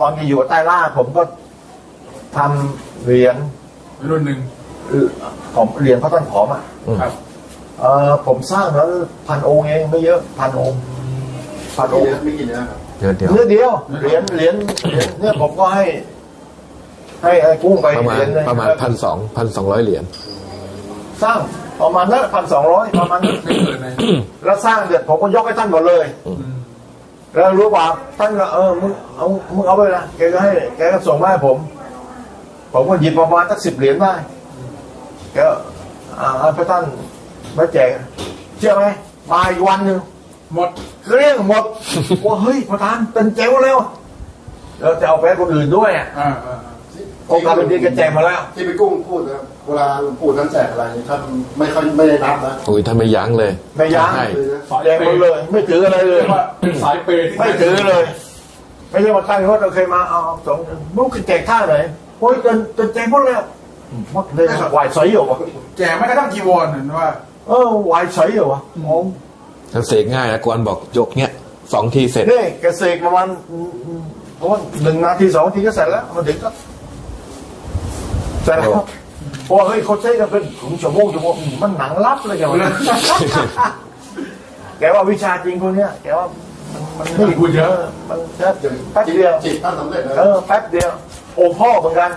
ตอนที่อยู่ใต้ล่าผมก็ทำเหรียญรุ่นหนึ่งเอ่อผมเหรียญพระต้นหอมอะครับเออผมสร้างแล้วพันองค์เองไม่เยอะพันองค์พันองค์ไม่กินนะครับเดี๋ยวเดี๋ยวเนื้อเดียวเหรียญเหรียญเหรียญเนี่ยผมก็ให้ ให้ไอ้กุ้งไปประมาณเหรียญหนึ่งประมาณพันสองพันสองร้อยเหรียญสร้างประมาณนั้นพันสองร้อยประมาณนั้นไม่เกินนะแล้วสร้างเสร็จผมก็ยกให้ท่านหมดเลยอืม แล้วรู้ป่าท่านก็เออมึงเอามึงเอาไปนะแกก็ให้แกก็ส่งมาให้ผม ผมก็หยิบประมาณสักสิบเหรียญได้แกก็อ่าให้พระท่านมาแจกเชื่อไหมมาอีกวันหนึ่งหมดเรียกหมดว่าเฮ้ยประธานเป็นเจ๋วแล้วแล้วจะเอาไปให้คนอื่นด้วยอะ อ่าอ่าโอกาสเป็นดีกันแจกมาแล้ว ที่ไปกุ้งพูดนะครับเวลาหลวงปู่ท่านแจกอะไรท่านไม่ค่อยไม่ได้นับนะโอ้ยท่านไม่ยั้งเลยไม่ยั้งใช่เลยนะสายแจกหมดเลย ไม่ถืออะไรเลยเรียกว่าเป็นสายเปย์ที่ไม่ถือเลย ไม่ใช่มาตั้งรถเราเคยมาเอาสองมุกแจกท่าไหนโอ้ยจนจนแจกหมดแล้วมักเลยไหวใสเหรอวะแจกไม่กระทั่งจีวรเห็นว่าเออไหวใสเหรอวะมองท่านเสกง่ายนะกวนบอกยกเนี้ยสองทีเสร็จนี่แกเสกประมาณประมาณหนึ่งนาทีสองนาทีก็เสร็จแล้วมาถึงก็เสร็จ แล้วเพราะว่าเฮ้ยเขาใช้กันเป็นถึงชั่วโมงชั่วโมงมันหนังลับเลยแกว่าแกว่าวิชาจริงคนเนี้ยแกว่ามันมันไม่ได้พูดเยอะมันแค่แป๊บเดียวจิตท่านสำเร็จนะเออแป๊บเดียวองค์พ่อเหมือนกัน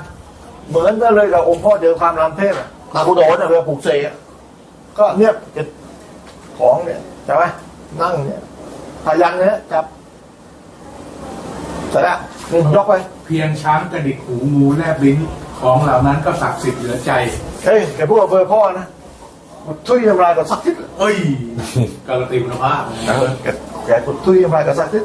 เหมือนกันเลยกับองค์พ่อเจอความรำเทพอะนาคุโดนอะเวลาปลุกเสกอะก็เนี่ยจะของเนี่ยใช่ไหมนั่งเนี่ยพยันเนี่ยจับเสร็จแล้วนี่ยกไป เพียงช้างกระดิกหูงูแลบลิ้น ของเหล่านั้นก็ศักดิ์สิทธิ์เหลือใจ เฮ้ยแกพูดกับเบอร์พ่อนะทุยน้ำลายกับสักทิศเอ้ยการันตีคุณภาพเออแกแกทุยน้ำลายกับสักทิศ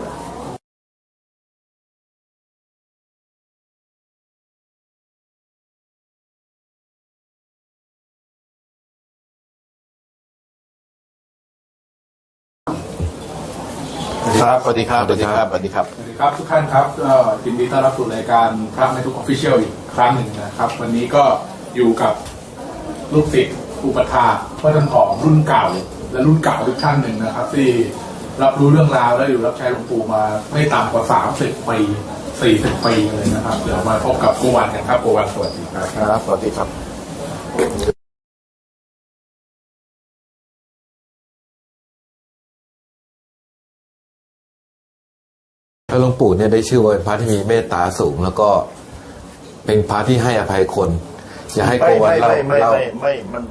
ครับสวัสดีครับ สวัสดีครับ สวัสดีครับ สวัสดีครับ ทุกท่านครับก็ยินดีต้อนรับสู่รายการพระในทุกออฟฟิเชียลอีก ครั้งหนึ่งนะครับ วันนี้ก็อยู่กับลูกศิษย์อุปถาพระท่านผอมรุ่นเก่า และรุ่นเก่าทุกท่านหนึ่งนะครับ ที่รับรู้เรื่องราวและอยู่รับใช้หลวงปู่มาไม่ต่ำกว่า30ปี40ปีเลยนะครับ เดี๋ยวมาพบกับโกวันกันครับโกวันสวัสดีครับครับสวัสดีครับพระหลวงปู่เนี่ยได้ชื่อว่าเป็นพระที่มีเมตตาสูงแล้วก็ เป็นพระที่ให้อภัยคน อย่าให้โกไม่วันไม่เล่าไม่ไม่เล่าไม่ไม่มัน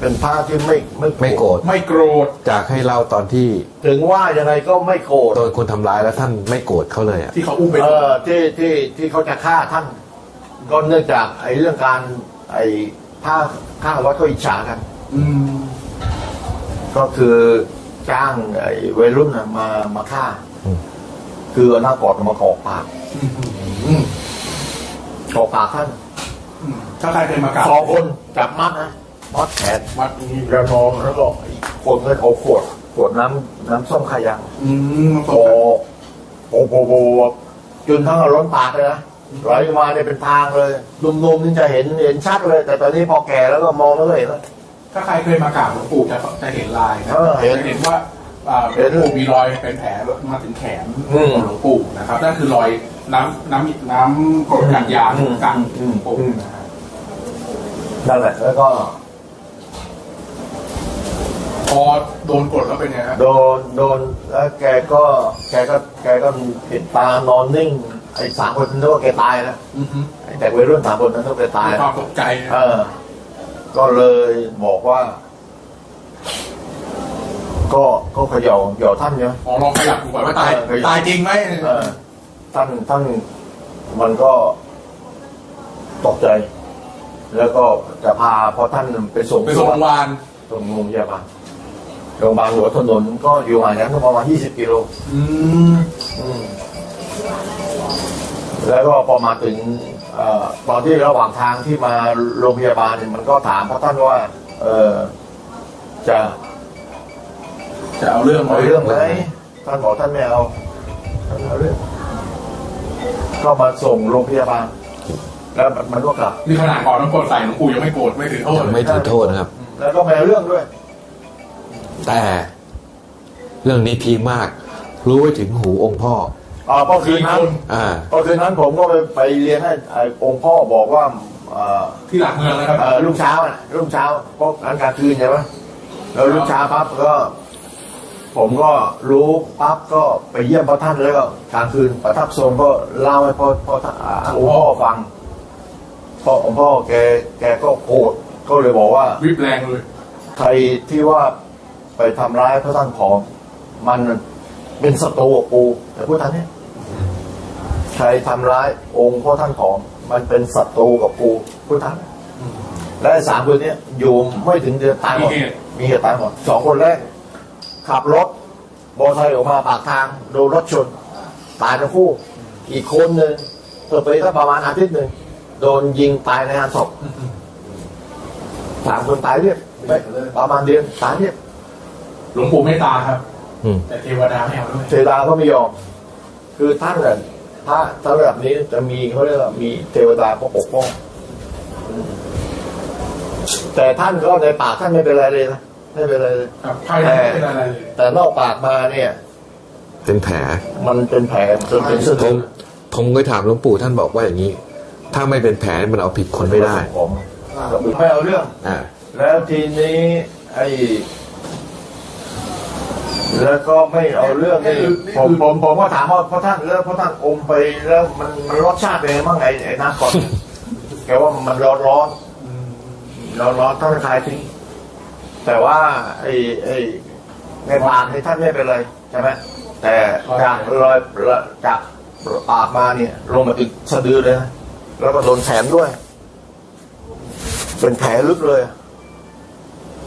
เป็นพระที่ไม่ไม่ไม่โกรธไม่โกรธจากให้เล่าตอนที่ถึงว่ายังไงก็ไม่โกรธโดนคนทำร้ายแล้วท่านไม่โกรธเขาเลยอะที่เขาอุ้มไปเออที่ที่ที่เขาจะฆ่าท่าน ก็เนื่องจากไอ้เรื่องการไอ้ผ้าข้างวัดเขาอิจฉากัน อืม ก็คือจ้างไอ้วัยรุ่นน่ะมามาฆ่าอืมคือเอาหน้ากอดมากอกปาก อืมกอกปากท่านอืมถ้าใครเคยมากราบสองคนจับมัดนะมัดแขนวัดนี้แล้วนองแล้วก็อีกคนก็เอาขวดขวดน้ำน้ำส้มขยังอืมโอ้โอ้โหโอ้โหจนทั้งเอาล้นปากเลยนะไหลมาเนี่ยเป็นทางเลยนุ่มๆนี่จะเห็นเห็นชัดเลย แต่ตอนนี้พอแก่แล้วก็มองไม่ค่อยเห็นแล้วถ้าใครเคยมากราบหลวงปู่จะจะเห็นลายนะเออเห็นจะเห็นว่าอ่าหเห็ลนวงปู่มีรอยเป็นแผลมาถึงแขนอืมของหลวงปู่นะครับนั่นคือรอย น้ำน้ำน้ำกรดกัดยาอืมกัดอืหลมวงปู่อืมนะครับนั่นแหละแล้วก็พอโดนกดแล้วเป็นไงครับโดนโดนแล้วแกก็แกก็แกก็ปิดตานอนนิ่ง ไอ้สามคนนึกว่าแกตายแล้วอือฮึไอ้แต่วัยรุ่นสามคนนั้นต้องแกตายมีแล้วความตกใจนะเออ ก็เลยบอกว่า ก็ก็เขย่าเขย่าท่านเนี่ยอ๋อลองขยับดูก่อนว่าตายเออตายจริงไหมเออ ท่านท่านมันก็ตกใจ แล้วก็จะพาพอท่านไปส่งไปส่งโรงพยาบาลส่งโรงพยาบาลโรงพยาบาลหัวถนนก็อยู่ห่างกันประมาณ20กิโลอืมอืมแล้วก็พอมาถึงเอ่อตอนที่ระหว่างทางที่มาโรงพยาบาลเนี่ยมันก็ถามพระท่านว่า เออจะจะเอาเรื่องไหมเอาเรื่องไหมท่านบอกท่านไม่เอาท่านเอาเรื่อง ก็มาส่งโรงพยาบาล แล้วมันมันก็กลับ นี่ขนาดก่อนน้ำกรดใส่หลวงปู่ยังไม่โกรธไม่ถือโทษยังไม่ถือโทษนะครับ แล้วก็ไม่เอาเรื่องด้วย แต่เรื่องนี้พีคมาก รู้ไว้ถึงหูองค์พ่ออ่าเพราะคืนนั้นอ่าเพราะคืนนั้นผมก็ไปไปเรียนให้ไอ้องค์พ่อบอกว่าเอ่อที่หลักเมืองนะครับเอ่อรุ่งเช้าน่ะรุ่งเช้าเพราะอันกลางคืนใช่ไหมแล้วรุ่งเช้าปั๊บก็ ผมก็รู้ปั๊บก็ไปเยี่ยมพระท่านแล้วก็กลางคืนประทับทรงก็เล่าให้พ่อพ่อท่านอ่าองค์พ่อฟังพ่อองค์พ่อแกแกก็โกรธก็เลยบอกว่าวิบแรงเลยใครที่ว่าไปทำร้ายพระท่านผอมมันเป็นศัตรูกับกูแต่พูดท่านเนี่ยใครทำร้ายองค์พ่อท่านผอมมันเป็นศัตรูกับกูพูดท่านและไอ้สามคนเนี้ยอยู่ไม่ถึงเดือนตายหมดมีเหตุตายหมดสองคนแรก ขับรถมอเตอร์ไซค์ออกมาปากทางโดนรถชนตายทั้งคู่ อีกคนหนึ่งเพิ่ไปสักประมาณอาทิตย์หนึ่งโดนยิงตายในงานศพสามคนตายเรียบไม่ประมาณเดือนตายเรียบหลวงปู่เมตตาครับอืมแต่เทวดาไม่เอาด้วยเทวดาก็ไม่ยอม คือท่านน่ะถ้าถ้าระดับนี้จะมีเขาเรียกว่ามีเทวดาก็ปกป้องแต่ท่านก็ในปากท่านไม่เป็นไรเลยนะ ไม่เป็นไรเลยครับภายในไม่เป็นอะไรเลย แต่นอกปากมาเนี่ย เป็นแผล มันเป็นแผลจนเป็นเส้นผมผมเคยถามหลวงปู่ท่านบอกว่าอย่างนี้ ถ้าไม่เป็นแผลมันเอาผิดคนไม่ได้ผมไม่เอาเรื่อง อ่าแล้วทีนี้ไอ้แล้วก็ไม่เอาเรื่องนี่ผมผมผมก็ถามว่าพระท่านแล้วพระท่านอมไปแล้วมันมันรสชาติเป็นไงบ้างไงไอ้น้ำก่อน แกว่ามันร้อนร้อนร้อนร้อนท่านคลายทิ้ง แต่ว่าไอ้ไอ้ในปากในท่านไม่เป็นไรใช่ไหมแต่จากรอยจากปากมาเนี่ย ลงมาถึงสะดือเลยนะแล้วก็โดนแขนด้วย เป็นแผลลึกเลย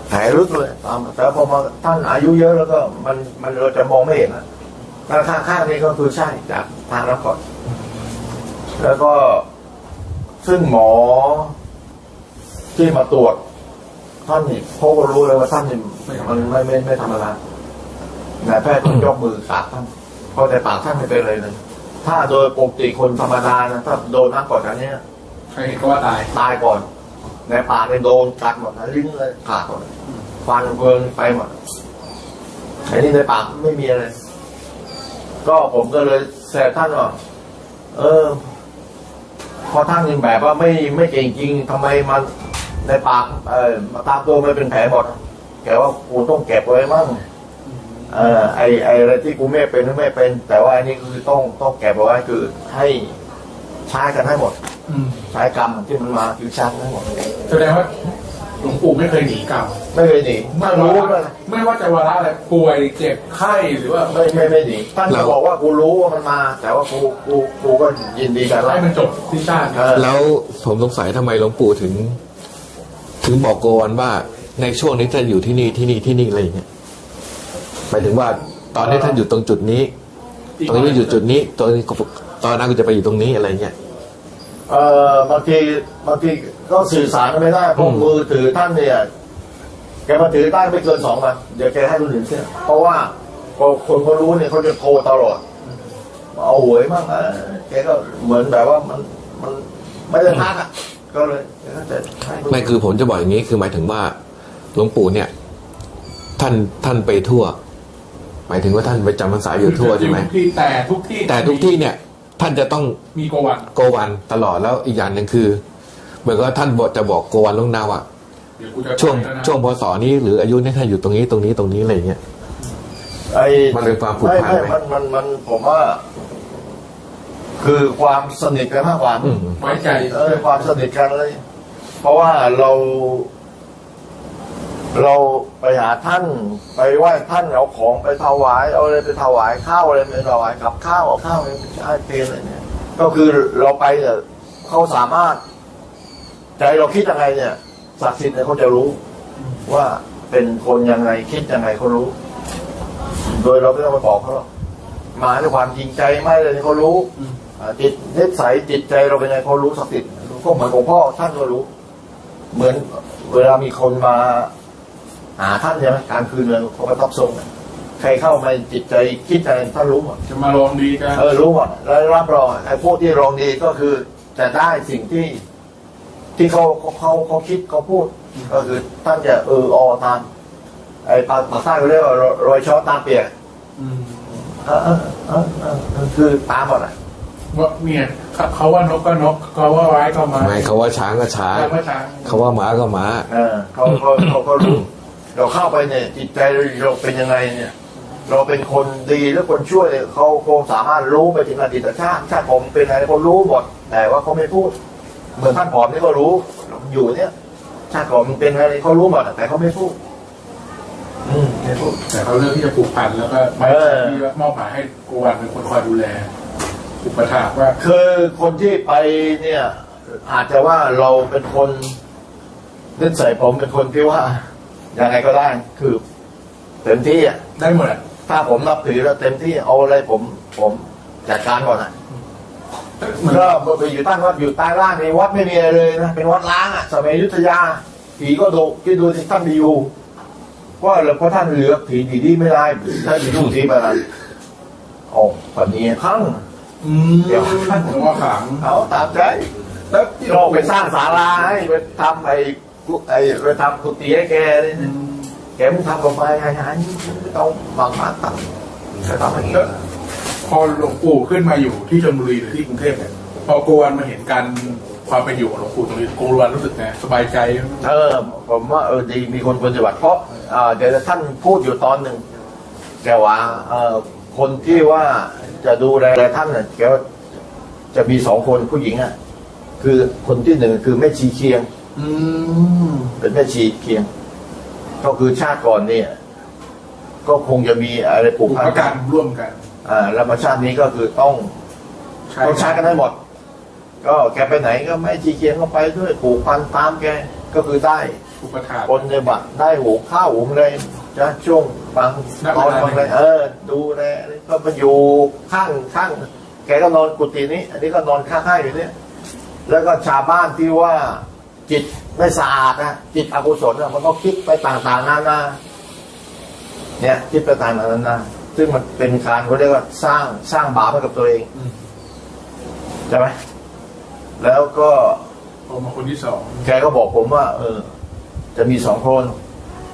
แผลลึกเลยตามแต่พอมาท่านอายุเยอะแล้วก็มันมันเราจะมองไม่เห็นนะข้างข้างข้างนี้ก็คือใช่จากทางน้ำก่อนแล้วก็ซึ่งหมอที่มาตรวจ ท่านนี่เขาก็รู้เลยว่าท่านนี่มันไม่ไม่ไม่ธรรมดานายแพทย์ต้องยกมือกราบท่านเพราะในปากท่านไม่เป็นเลยเลยถ้าโดยปกติคนธรรมดานะถ้าโดนน้ำก่อนอันเนี้ยใครเห็นก็ว่าตายตายก่อน ในปากในโดนกัดหมดนะลิ้นเลยขาดหมดฟันเฟิงไปหมดไอ้นี่ในปากไม่มีอะไร ก็ผมก็เลยแซวท่านว่าเออพอท่านยังแบบว่าไม่ไม่เก่งจริงทำไมมัน ในปากเออมาตามตัวไม่เป็นแผลหมดแกว่ากูต้องเก็บไว้มั่งเออไอไออะไรที่กูไม่เป็นไม่เป็น แต่ว่าอันนี้คือต้องต้องเก็บเอาไว้คือให้ใช้กันให้หมดอืมใช้กรรมที่มันมาคือชักทั้งหมดแสดงว่าหลวงปู่ไม่เคยหนีกรรมไม่เคยหนีท่านรู้ด้วยนะไม่ว่าจะวาระอะไรป่วยเจ็บไข้หรือว่าไม่ไม่ไม่หนีท่านจะเราบอกว่ากูรู้ว่ามันมา แต่ว่ากูกูกูก็ยินดีกันแล้วให้มันจบที่ชาติเออแล้วผมสงสัยทำไมหลวงปู่ถึง ถึงบอกโกวันว่าในช่วงนี้ท่านอยู่ที่นี่ที่นี่ที่นี่อะไรอย่างเงี้ยหมายถึงว่าตอนนี้ท่านอยู่ตรงจุดนี้ ตรงนี้อยู่จุดนี้ตอนนี้ตอนนั้นกูจะไปอยู่ตรงนี้อะไรเงี้ยเออบางทีบางทีก็สื่อสารกันไม่ได้เพราะมือถือท่านเนี่ยแกมาถือได้ไม่เกินสองวันเดี๋ยวแกให้คนอื่นเสียเพราะว่าคนเขารู้เนี่ยเขาจะโทรตลอดเอาหวยมั่งเออแกก็เหมือนแบบว่ามันมันไม่ได้พักอะ ก็เลยแกก็จะให้นไม่คือผมจะบอกอย่างนี้คือหมายถึงว่าหลวงปู่เนี่ย ท่านท่านไปทั่ว หมายถึงว่าท่านไปจำพรรษาอยู่ทั่วใช่ไหมทุกที่แต่ทุกที่แต่ทุกที่เนี่ย ท่านจะต้องมีโกวันโกวันตลอดแล้วอีกอย่างหนึ่งคือ เหมือนกับว่าท่านบอกจะบอกโกวันลวงหน้าว่าเดี๋ยวกูจะช่วงไปแล้นะช่วงพศนี้หรืออายุเนี่ยท่านอยู่ตรงนี้ตรงนี้ตรงนี้อะไรอย่างเงี้ยไอ้มันเป็นความผูกไม่พันไม่ไหมมันมันมันผมว่า คือความสนิทกันมากกว่าอืมไว้ใจเออความสนิทกันเลย เพราะว่าเราเราไปหาท่านไปไหว้ท่านเอาของไปถวายเอาอะไรไปถวายข้าวอะไรไปถวายกับข้าวเอาข้าวอะไรไปให้เทอะไรเนี่ย ก็คือเราไปเนี่ยเขาสามารถ ใจเราคิดยังไงเนี่ยศักดิ์สิทธิ์เนี่ยเขาจะรู้ ว่าเป็นคนยังไงคิดยังไงเขารู้ โดยเราไม่ต้องไปบอกเขาหรอกมาด้วยความจริงใจไม่เลยเขารู้อ่า จิตนิสัยจิตใจเราเป็นไงเขารู้ศักดิ์สิทธิ์ก็เหมือนของพ่อท่านก็รู้ เหมือนเวลามีคนมาหาท่านใช่ไหมกลารคืนเลยเขาก็ทับทรงใครเข้ามาจิตใจคิดอะไรท่านรู้หมดจะมาลองดีกันเออรู้หมดแล้วรับรองไอ้พวกที่รองดีก็คือจะได้สิ่งที่ ที่เขาเขาเขาเขาคิดเขาพูด ก็คือท่านจะเออออตามไอ้ปากปากใต้เขาเรียกว่ารอยช้อนตามเปียกอืมเออเออเออเออเออคือตามหมดอะ ว่าเนี่ยเขาว่านกก็นกเขาว่าไม้ก็ไม้ไม่เขาว่าช้างก็ช้างแล้วก็ช้างเขาว่าม้าก็ม้าเออเขาเขาเขาก็รู้เราเข้าไปเนี่ย จิตใจเราเป็นยังไงเนี่ย เราเป็นคนดีหรือคนช่วยเนี่ยเขาคงสามารถรู้ไปถึงอดีตชาติชาติผมเป็นอะไรเขารู้หมดแต่ว่าเขาไม่พูด เหมือนท่านผอมนี่ก็รู้อยู่เนี่ยชาติผมเป็นอะไรเขารู้หมดแต่เขาไม่พูดอืมไม่พูดแต่เขาเลือกที่จะผูกพันแล้วก็ไม่เออที่ว่ามอบหมายให้โกวันเป็นคนคอยดูแล อุปถากว่า คือคนที่ไปเนี่ย อาจจะว่าเราเป็นคนนิสัยผมเป็นคนที่ว่ายังไงก็ได้คือ เต็มที่อะได้หมดอะถ้าผมนับถือแล้วเต็มที่เอาอะไรผม ผมจัดการก่อนอะเหมือนก็ไปอยู่ใต้วัดอยู่ใต้ล่างในวัดไม่มีอะไรเลยนะเป็นวัดล้างอะสมัยอยุทธยาผีก็ดุที่ดูที่ท่านไปอยู่ว่าแล้วเพราะท่านเหลือผีดีดีไม่ได้ท่านไปดูที่มาโอ้ปันนี้ครั้งอืม เดี๋ยวผมว่าขังเอาตามใจแล้วเราไปสร้างศาลาให้ไปทำไอ้กุไอ้ไปทำกุฏิให้แกเลยนะแกมึงทำกับไปไอ้หายไม่ต้องบางมาตัดจะทำอย่างนี้แล้วพอหลวงปู่ขึ้นมาอยู่ที่ชลบุรีหรือที่กรุงเทพเนี่ยพอโกวันมาเห็นการความเป็นอยู่ของหลวงปู่ตรงนี้โกวันรู้สึกไงสบายใจเออผมว่าเออดีมีคนปฏิบัติเพราะเอ่อเดี๋ยวท่านพูดอยู่ตอนหนึ่งแกว่าเอ่อคนที่ว่า จะดูแลท่านน่ะแกว่าจะมีสองคนผู้หญิงอะ คือคนที่หนึ่งคือแม่ชีเคียง อืมเป็นแม่ชีเคียง ก็คือชาติก่อนเนี่ย ก็คงจะมีอะไรผูผูกกพันประกันร่วมกันอ่าแล้วมาชาตินี้ก็คือต้องใช่ต้องใช้กันให้หมด ก็แกไปไหนก็แม่ชีเคียงก็ไปด้วยผูกพันตามแกก็คือได้ อุปถากคนในบัตรได้หูข้าวหุงเลย จะช่วงบางตอนบางเลยเออ ดูแลก็มาอยู่ข้างข้างแกก็นอนกุฏินี้ อันนี้ก็นอนข้างให้อยู่เนี่ยแล้วก็ชาวบ้านที่ว่าจิตไม่สะอาดนะจิตอกุศลอะมันก็คิดไปต่างๆนานาเนี่ยคิดไปต่างๆนานาซึ่งมันเป็นการเขาเรียกว่าสร้างสร้างบาปให้กับตัวเองใช่ไหมแล้วก็พอมาคนที่สองแกก็บอกผมว่า เออ จะมีสองคน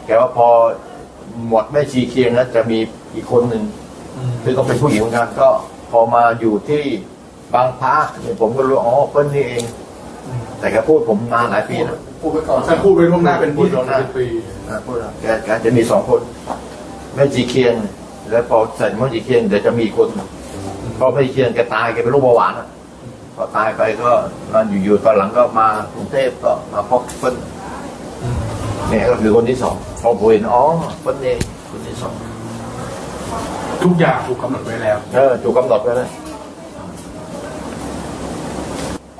แกว่าพอ หมดแม่ชีเคียงแล้วจะมีอีกคนหนึ่งซึ่งก็เป็นผู้หญิงเหมือนกันก็พอมาอยู่ที่บางพระเนี่ยผมก็รู้อ๋อเปิ้ลนี่เอง แต่แกพูดผมนานหลายปีนะพูดไปก่อนท่านพูดไว้ล่วงหน้าเป็นพูที่ดล่วงหน้าเป็นปีอ่าพูดแล้วแกแกจะมีสองคนแม่ชีเคียง แล้วพอใส่แม่ชีเคียงเดี๋ยวจะมีอีกคนเพราะแม่ชีเคียงแกตายแกเป็นโรคเบาหวานอะพอตายไปก็มาอยู่ๆตอนหลังก็มากรุงเทพก็มาพบเปิ้ล เนี่ยก็คือคนที่สองพอผมเห็นอ๋อคนนี้คนที่สองทุกอย่างถูกกำหนดไว้แล้ว เออถูกกำหนดไว้เลย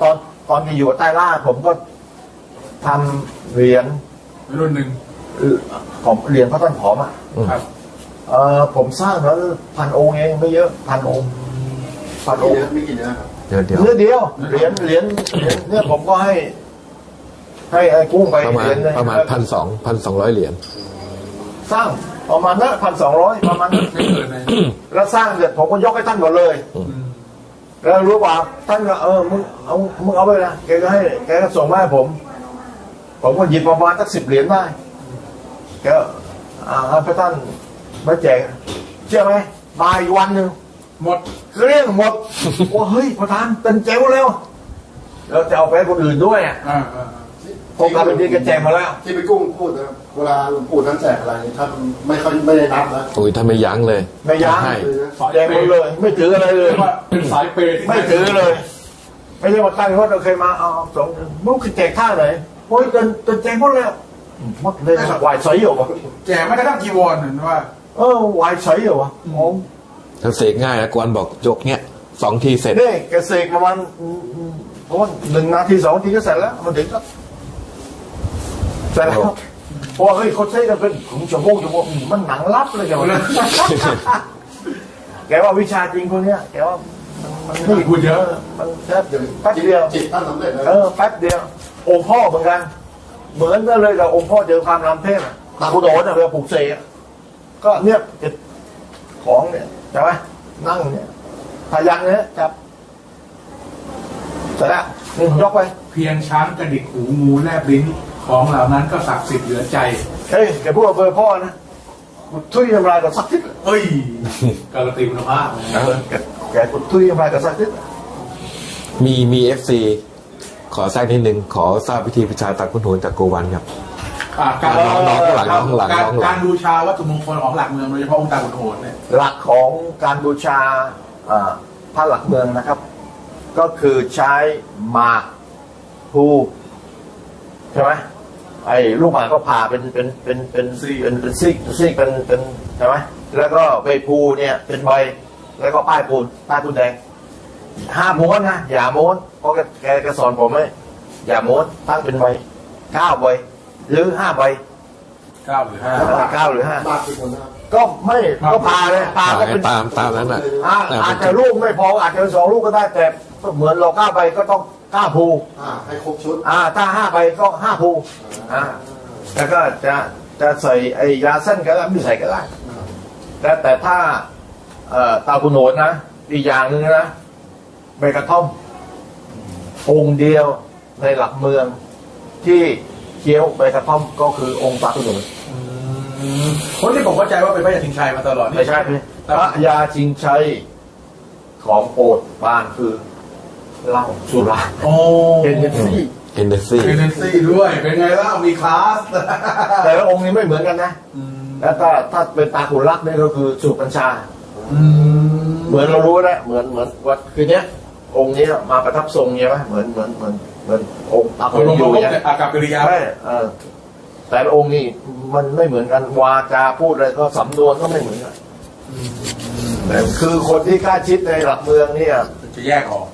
ตอนตอนที่อยู่ใต้ล่าผมก็ทำเหรียญรุ่นหนึ่งเอ่อของเหรียญพระต้นหอมอะครับเออผมสร้างแล้วพันองค์เองไม่เยอะพันองค์พันอกี่งค์เนื้อมีกี่เนื้อครับเดี๋ยวเดี๋ยวเนื้อเดียวเหรียญเหรียญเหรียญเนี่ยผมก็ให้ ให้ไอ้กุ้งไปประมาเหณรียญหนึ่งประมาณพันสองพันสองร้อยเหรียญสร้างประมาณนั้นพันสองร้อยประมาณนั้นไม่เกินในแล้วสร้างเสร็จผมก็ยกให้ท่านหมดเลย แล้วรู้ป่ะท่านก็เออมึงเอามึงเอาไปนะแกก็ให้แกก็ส่งมาให้ผม ผมก็หยิบประมาณสักสิบเหรียญได้แกก็อ่าให้พระท่านมาแจกเชื่อไหมมาอีกวันหนึ่งหมดเกลี้ยงหมดว่าเฮ้ยประธานเป็นเจ๋วแล้วแล้วจะเอาไปให้คนอื่นด้วยอะ อ่าอ่าผมกลายเป็นที่แกแจกมาแล้วที่พี่กุ้งพูดนะเวลาหลวงปู่ท่านแจกอะไรท่านไม่ค่อยไม่ได้นับนะโอ้ยถ้าไม่ยั้งเลยไม่ยั้งให้เลยนะแจกหมดเลย ไม่ถืออะไรเลยเรียกว่าเป็นสายเปย์ที่ไม่ถือเลย ไม่ใช่ว่าตั้งว่าเราเคยมาเอาสองมุกแจกท่าไหนโอ้ยจนจนแจกหมดแล้วหมดเลยไหวใสอยู่วะแจกไม่กระทั่งจีวรเห็นว่าเออไหวใสอยู่วะโอ้ถ้าเสกง่ายนะกวนบอกยกเนี้ยสองทีเสร็จนี่แกเสกประมาณอืมอืมเพราะว่าหนึ่งนาทีสองนาทีก็เสร็จแล้วมันถึงก็เสร็จ แล้วเพราะว่าเฮ้ยเขาใช้กันเป็นของชั่วโมงชั่วโมงอืมมันหนังลับเลยแกว่าแกว่าวิชาจริงคนเนี้ยแกว่ามันมันพูดเยอะมันแค่แป๊บเดียวจิตท่านสำเร็จแล้วเออแป๊บเดียวองค์พ่อเหมือนกัน เหมือนกันเลยกับองค์พ่อเจอความรำเทพอะตาคุโดนเนี่ยเวลาปลูกเสกอะก็เนี่ยจะของเนี่ยใช่ไหมนั่งเนี่ยพยันเนี่ยจับเสร็จแล้วอืมยกไป เพียงช้างกระดิกหูงูแลบลิ้น ของเหล่านั้นก็ศักดิ์สิทธิ์เหลือใจ เฮ้ยแกพูดกับเบอร์พ่อนะทุยน้ำลายกับสักทิศเอ้ยการันตีคุณภาพนะเออแกแกกุดทุยน้ำลายกับสักทิศมีมีเอฟซีขอแทรกนิดนึงขอทราบวิธีประชาตัดคุณโหนจากโกวันครับอะการน้องน้องข้างหลังน้องข้างหลังการน้องข้างหลังการบูชาวัตถุมงคลของหลักเมืองโดยเฉพาะองค์ตาขุนโหนเนี่ยหลักของการบูชาอ่าพระหลักเมืองนะครับ ก็คือใช้หมากภูใช่ไหม ไอ้ลูกหมากก็ผ่าเป็นเป็นเป็นเป็นเป็นเป็นซีกซีกเป็นเป็นใช่ไหมแล้วก็ใบภูเนี่ยเป็นใบแล้วก็ป้ายปูนป้ายปูนแดงห้ามม้วนนะอย่าม้วนเพราะแกแกแกสอนผมไหมอย่าม้วนตั้งเป็นใบเก้าใบหรือห้าใบเก้าหรือห้าเก้าหรือห้ามากที่คนนะครับก็ไม่ก็ผ่าเลยผ่าก็เป็นตามตามนั้นอะอ่าแต่อามัจนจะลูกไม่พออาจจะสองลูกก็ได้แต่เหมือนเราก้าใบก็ต้อง ก้าภูอ่าให้ครบชุด อ่าถ้าห้าใบก็ห้าภูอ่าแล้วก็จะจะใส่ไอ้ยาเส้นก็ได้ไม่ใส่ก็ได้แต่แต่ถ้าเอ่อตาคุณโหนนะอีกอย่างหนึ่งนะใบกระท่อมองค์เดียวในหลักเมือง ที่เคี้ยวใบกระท่อมก็คือองค์ตาคุณโหนคนที่ผมเข้าใจว่าเป็นพระยาทิงชัยมาตลอดนี่ไม่ใช่พี่พระยาชิงชัยของโปรดบ้านคือ เหล้าสุราโอ้เฮนเนสซี่เอนเดซี่เฮนเนสซี่ด้วย เป็นไงล่ะมีคลาส แต่ละองค์นี้ไม่เหมือนกันนะอืมแล้วถ้าถ้าเป็นตาขุนรักเนี่ยก็คือสูบกัญชาอืมเหมือนเรารู้แล้วเหมือนเหมือนวัดคือเนี้ยองค์นี้มาประทับทรงใช่ไหมเหมือนเหมือนเหมือนเหมือนองค์ตาตขุกนลงอมายู่พบเนี่ยแต่อากับกิริยาไม่เออแต่ละองค์นี่มันไม่เหมือนกันวาจาพูดอะไรก็สำนวนก็ไม่เหมือนกันแต่คือคนที่กล้าชิดในหลักเมืองเนี่ย จะแยกออก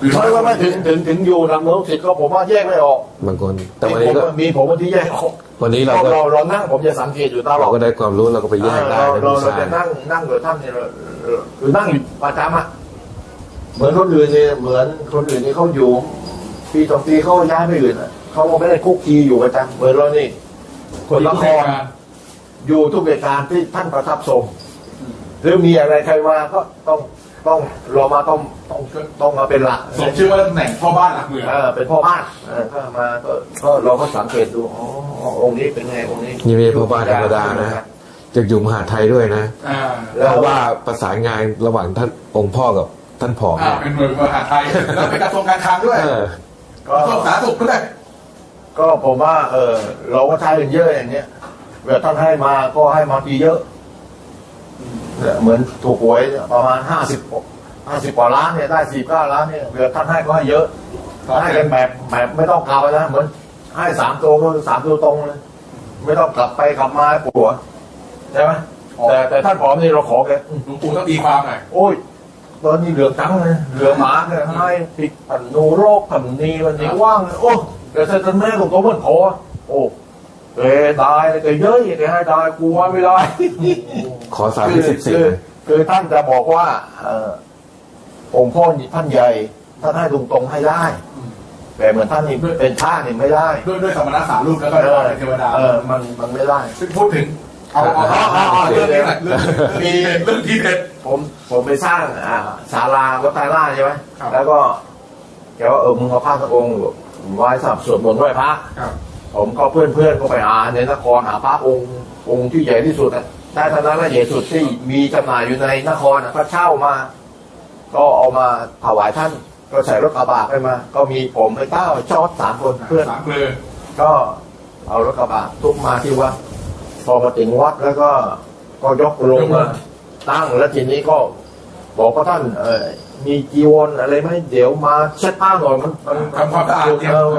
ไม่ว่าไม่ถึงถึงถึงอยู่หลักเมืองสิทธิ์ก็ผมว่าแยกไม่ออกบางคน แต่วันนี้ก็มีผมว่าที่แยกออกวันนี้เราเราก็เราเรานั่งผมจะสังเกตอยู่ตลอเราดก็ได้ความรู้เราก็ไปแยกได้เรานะเราพี่เราชาจะยนั่งนั่งกับท่านเนี่ยเราเราคือนั่งอยู่ประจำอะเหมือนคนอื่นเนี่ยเหมือนคนอื่นนี่เขาอยู่ปีสองปีเขาย้ายไปอื่นอะเขาก็ไม่ได้คุกคีอยู่ประจำเหมือนเรานี่คนละครอยู่ทุกเหตุการณ์ที่ท่านประทับทรงหรือมีอะไรใครมาก็ต้อง ต้องเรามาต้องต้องต้องมาเป็นหลักสมชื่อว่าตำแหน่งพ่อบ้านหลักเมืองเออเป็นพ่อบ้านเออถ้ามาก็ก็เราก็สังเกตดูอ๋อองค์นี้เป็นไงองค์นี้นี่ไม่ใช่พ่อบ้านธรรมดานะจะอยู่มหาไทยด้วยนะอ่าเพราะว่าประสานงานระหว่างท่านองค์พ่อกับท่านผอมอ่าเนี่ยเป็นหน่วยมหาไทยแล้วเป็นกระทรวงการคลังด้วยเออก็กระทรวงสาธารณสุขด้วยก็ผมว่าเออเราก็ใช้กันเยอะอย่างเนี้ยเวลาท่านให้มาก็ให้มาทีเยอะ เนี่ยเหมือนถูกหวยเนี่ยประมาณห้าสิบห้าสิบกว่าล้านเนี่ยได้สี่เก้าล้านเนี่ยเวลาท่านให้ก็ให้เยอะให้กันแบบแบบไม่ต้องกลับนะเหมือนให้สามตัวก็คือสามตัวตรงเลยไม่ต้องกลับไปกลับมาปวดใช่ไหมแต่แต่ท่านผอมนี่เราขอแกหลวงปู่ต้องตีความหน่อยโอ้ยตอนนี้เหลืองจังเลยเหลืองหมาเลยให้ติดผันนูโรคผันนีมันนี่ว่างเลยโอ้แต่ถ้าท่านแม่ของตัวมันขอโอ้แกตายเลยแกเยอะแกให้ตายกูว่าไม่ได้ ขอสามที่สิบสี่คือคือท่านจะบอกว่าเออองค์พ่อนี่ท่านใหญ่ท่านให้ตรงๆให้ได้ แต่เหมือนท่านนี่เป็นชาตินี่ไม่ได้ ด้วยด้วยสมณะสามรูปแล้วก็เออเป็นเทวดาเออมันมันไม่ได้ซึ่งพูดถึงเอาเอาเอาเอาเอาเรื่องนี้หน่อยเรื่องมีเรื่องที่เด็ดผมผมไปสร้างอ่าศาลาวัดไตรล่าใช่ไหมครับแล้วก็แกว่าเออมึงเอาผ้าสักองค์ไหว้สับสวดมนต์ไหว้พระครับผมก็เพื่อนเพื่อนๆก็ไปหาในนครหาพระองค์องค์ที่ใหญ่ที่สุดอะ ได้เท่านั้นและใหญ่สุดที่มีจำหน่ายอยู่ในนครอะก็เช่ามา ก็เอามาถวายท่านก็ใส่รถกระบะไปมา ก็มีผมไปเต้าจอดสามคนเพื่อนสามเกลือก็เอารถกระบะทุกมาที่วัดพอมาถึงวัดแล้วก็ก็ยกลงมาตั้งแล้วทีนี้ก็บอกว่าท่านเออมีจีวรอะไรไหมเดี๋ยวมาเช็ดผ้าหน่อยมันมันทำความสะอาดเตรียมเออ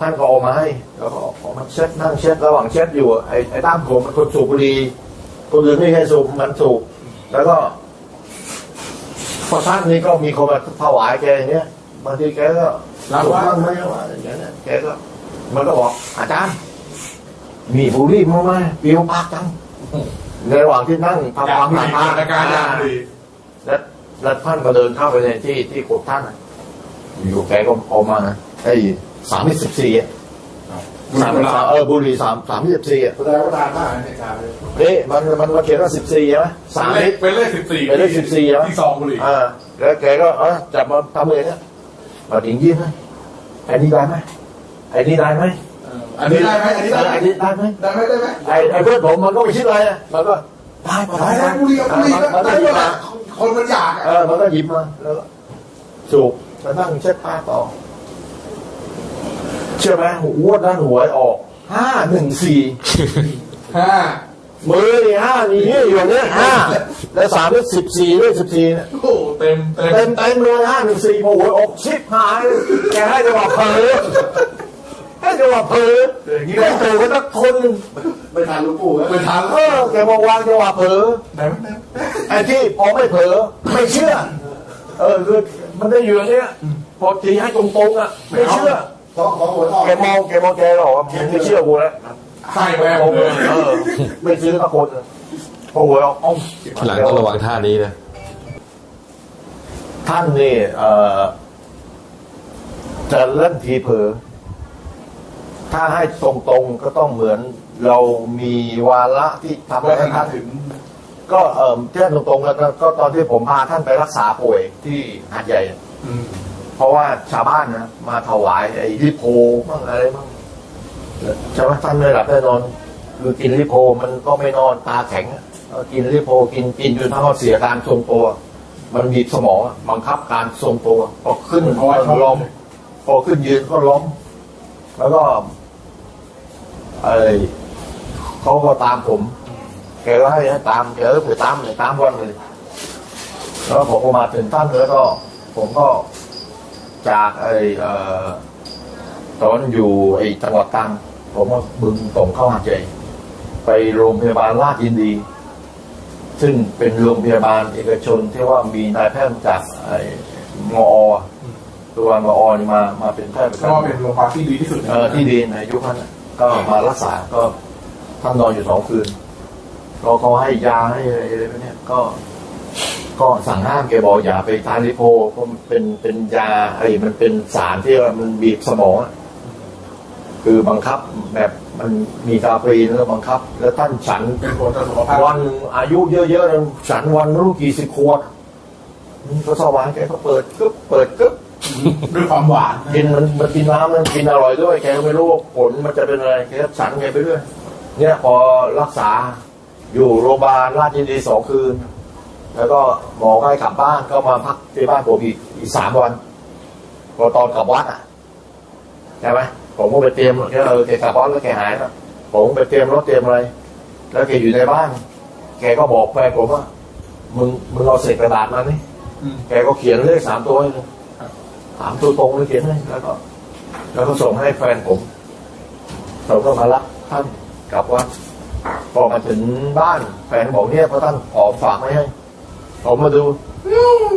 ท่านก็เอามาให้แล้วก็เอามาเช็ดนั่งเช็ดระหว่างเช็ดอยู่ไอ้ไอ้ด้ามผมมันคนสูบบุหรี่ คนอื่นไม่ให้สูบมันสูบแล้วก็พอท่านนี้ก็มีคนมาถวายแกอย่างเงี้ยบางทีแกก็รับว่าบ้างไม่ว่าอย่างเงี้ยนะแกก็ มันก็บอกอาจารย์มีบุหรี่มั้งไหมเปรี้ยวปากจังในระหว่างที่นั่งอยาทำคกวามมีสามารถรายการอยากดีแล้วแล้วท่านก็เดินเข้าไปในที่ที่กดท่านอะอยู่แกก็ออกมาไอ้สามสิบสี่อะ สามสามเออบุหรี่สามสามสิบสี่อะแสดงว่านานมากในเหตุการณ์เลยเอ๊ะมันมันมันเขียนว่าสิบสี่ใช่ไหมสามเลลิขตรเป็นเลขสิบสี่เป็นเลข14ใช่ไหมที่ซองบุหรี่อ่าแล้วแกก็เออจับมาทำเลยเนี่ยมาถึงยิ้มไหมไอ้นี่ได้ไหมไอ้นี่ได้ไหมเออโอันนี้ได้ไหมอันนี้ได้ไหมอันนี้ได้ไหมได้ไหมได้ไหมไอ้ไอ้เพื่อนผมมันก็ไม่คิดอะไรอะมันก็ได้มาได้ได้บุรีกับบุรีมันก็มันก็ได้หยิบแหมาละคนมันอยากเออะอมันก็หยิบมาแล้วก็สูบแล้วนั่งเช็ดผ้าต่อ เชื่อไหมหัวด้านหวยออกห้าหนึ่งสี่ห้ามือนี่ห้านี่อยู่เนี่ยห้าแล้วสามด้วยสิบสี่ด้วยสิบสี่เนี่ยโอ้โหเต็มเต็มเต็มเต็มเลยห้าหนึ่งสี่พอหวยออกชิบหายแกให้จังหวะเผลอให้จังหวะเผลออย่างนี้ได้เผลอกันสักคนหนึ่งไม่ทันหลวงปู่ครับเป็นทางเออแกบอกวางจังหวะเผลอได้ไหมได้ไหมไอ้ที่พอไม่เผลอไม่เชื่อ เออคือมันได้อยู่อย่างเนี้ยพอทีให้ตรงๆอะไม่เชื่อ พอพอหวยออกแกมองแกมองแกหรอกว่ามึงไม่เชื่อกูแล้วให้แม่ตรงเลยเออไม่ซื้อตะคนเลยพอหวยออกเอ้าทีหลังต้องระวังท่านี้นะท่านนี่เอ่อจะเล่นทีเผลอถ้าให้ตรงๆก็ต้องเหมือนเรามีวาระที่ทำว่าให้ท่านท่านถึง ก็เอ่อแจ้งตรงๆแล้วก็ก็ตอนที่ผมพาท่านไปรักษาป่วยที่หาดใหญ่อืม เพราะว่าชาวบ้านนะมาถวายไอ้ลิโพบ้างอะไรบ้างใช่ไหมท่านไม่หลับไม่นอนคือกินลิโพมันก็ไม่นอนตาแข็งกินลิโพกินกินจนทั้งเสียการทรงตัว มันบีบสมองบังคับการทรงตัวพอขึ้นก็ล้มพอขึ้นยืนก็ล้มแล้วก็ไอ้เขาก็ตามผมแกก็ให้ให้ตามแกก็ไปตามเลยตามวันเลยแล้วผมก็มาถึงท่านแล้วก็ ผมก็ จากไอ้เอ่อตอนอยู่ไอ้จังหวัดตรังผมก็บึงส่งเข้าหาดใหญ่ไปโรงพยาบาลราชยินดี ซึ่งเป็นโรงพยาบาลเอกชนที่ว่ามีนายแพทย์จากไอ้มอตัวมอนี่มามาเป็นแพทย์ประก็จำเป็นโรงพยาบาลที่ดีที่สุดในเออที่ดีในยุคนั้นน่ะก็มารักษาก็ท่านนอนอยู่สองคืนก็เขาให้ยาให้อะไรอะไรพวกเนี้ยก็ ก็สั่งห้ามแกบอกอย่าไปทานลิโพเพราะมันเป็นเป็นยาไอ้มันเป็นสารที่ว่ามันบีบสมองอะคือบังคับแบบมันมีกาเฟอีนแล้วบังคับ แล้วท่านฉันเป็นผลต่อสุขภาพวันอายุเยอะๆแล้วฉันวันไม่รู้กี่สิบขวดอืมก็สว่างแกก็เปิดกึ๊บเปิดกึ๊บด้วยความหวานกินมันมันกินน้ำมันกินอร่อยด้วยแกก็ไม่รู้ว่าผลมันจะเป็นอะไรแกก็ฉันแกไปด้วย เนี่ยพอรักษาอยู่โรงพยาบาลราชยินดีสองคืน แล้วก็หมอก็ให้กลับบ้านก็มาพักที่บ้านผมอีกอีกสามวันพอตอนกลับวัดอะใช่ไหมผมก็ไปเตรียมแกเออแกกลับวัดแล้วแกหายแล้วผมไปเตรียมรถเตรียมอะไรแล้วแกอยู่ในบ้าน แกก็บอกแฟนผมว่า มึงมึงเอาเศษกระดาษมานี่อืมแกก็เขียนเลขสามตัวให้เลยครับสามตัวตรงเลยเขียนให้แล้วก็ แล้วก็ส่งให้แฟนผมเราก็มารับท่านกลับวัดพอมาถึงบ้านแฟนบอกเนี่ยพระท่านขอฝากไว้ให้ ผมมาดูอืม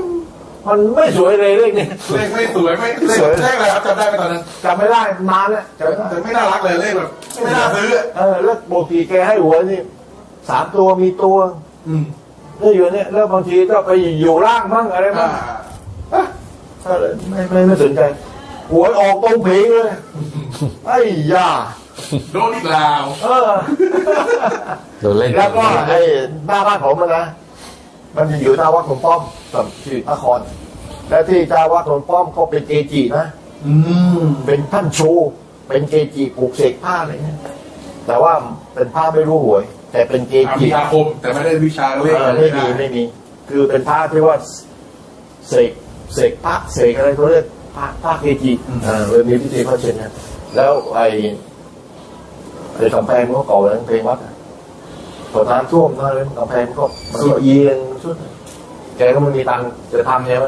มันไม่สวยเลยเลขนี้เลขไม่สวยไม่เลขสวยเลขอะไรครับจำได้ไหมตอนนั้นจำไม่ได้นานแล้วจำไม่ได้แต่ไม่น่ารักเลยเลขแบบไม่น่าซื้ออะเออแล้วปกติแกให้หัวนี่สามตัวมีตัว อืมนี่อยู่เนี่ยแล้วบางทีก็ไปอยู่ล่างมั่งอะไรอ่ามั่งก็เลยไม่ไม่ไม่สนใจหวยออกตรงเพลงเลยไอ้ยาโดนอีกแล้วเออโดนเล่นแล้วก็ไอ้หน้าบ้านผมอะนะ มันจะอยู่หน้าวัดหลวงป้อมกับที่นคร และที่เจ้าวัดหลวงป้อมเขาเป็นเกจินะ อืมเป็นท่านชูเป็นเกจิปลูกเสกผ้าอะไรเนี่ยแต่ว่าเป็นผ้าไม่รู้หวย แต่เป็นเกอาจิ มีอาคมแต่ไม่ได้วิชาเลขเออไม่มีไม่มี คือเป็นผ้าที่ว่าเสกเสกพระเสกอะไรเขาเรียกผ้าผ้าเกจิเออเลยมีพิธีพระเช่นนะแล้วไอ้ไอ้กำแพงมันก็เก่าแล้วเพลงวัดอะ พอน้ำท่วมนั่นเลยกำแพงมันก็มันก็เอียงสุด แกก็ไม่มีตังค์จะทำใช่ไหม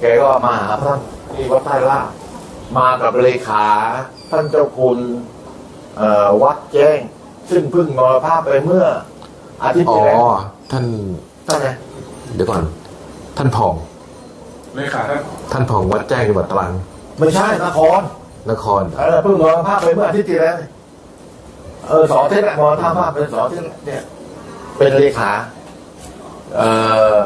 แกก็มาหาท่านที่วัดใต้ล่าชมากับเลขาท่านเจ้าคุณเอ่อวัดแจ้ง ซึ่งเพิ่งมรณภาพไปเมื่อ อาทิตย์อ๋อที่แล้วท่านท่านไงเดี๋ยวก่อน ท่านผ่องเลขาท่านท่านผ่องวัดแจ้งจังหวัดตรังไม่ใช่นครนครเออเพิ่งมรณภาพไปเมื่ออาทิตย์ที่แล้วเออสองอาทิตย์แหละมรณภาพเป็นสองอาทิตย์แล้วเนี่ย เป็นเลขา เอ่อ